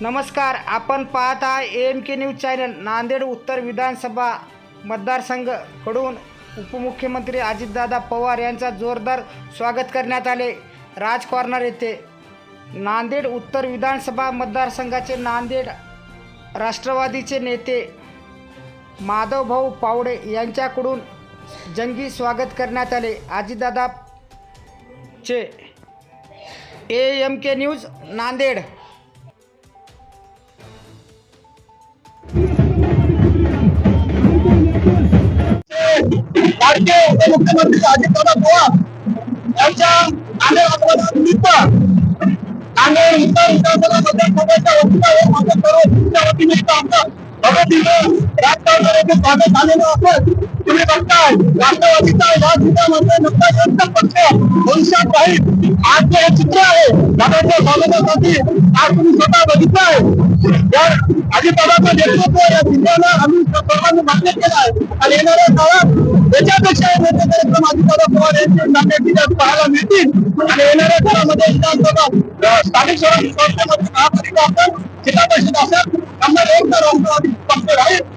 नमस्कार आपण पाहत आहे M K news channel Nanded उत्तर विधानसभा मतदारसंघकडून उपमुख्यमंत्री अजितदादा पवार यांचा जोरदार स्वागत करण्यात आले. राज कॉर्नर येथे नांदेड उत्तर विधानसभा मतदारसंघाचे नांदेड राष्ट्रवादीचे नेते माधवभाऊ पावडे यांच्याकडून जंगी स्वागत करण्यात आले. अजितदादाचे A M K news Nanded. लाडके उपमुख्यमंत्री अजितदादा पवार यांच्या नांदेड आगमनानिमित्त नांदेड उत्तर विधानसभा मतदारसंघाच्या वतीने माझ्या सर्व तुमच्या वतीने आमचं भगवतीनं राजकारण येथे स्वागत झालेलं असेल तुम्ही बघताय राष्ट्रवादीचा या जिल्ह्यामध्ये नंतर यांचा पक्ष भविष्यात राहील आज हे चित्र आहे दादाच्या स्वागतासाठी आज तुम्ही स्वतः बघितलंय. या अजितदादाचं नेतृत्व या जिल्ह्याला आम्ही सर्वांनी मान्य केलं आहे. आणि येणाऱ्या काळात याच्यापेक्षा मोठे कार्यक्रम अजितदादा पवार यांचे नांदेड जिल्ह्यात पाहायला मिळतील. आणि येणाऱ्या काळामध्ये विधानसभा स्थानिक स्वराज्य संस्थेमध्ये महापालिका असेल जिल्हा परिषद असेल नंबर एक तर राष्ट्रवादी पक्ष राहील.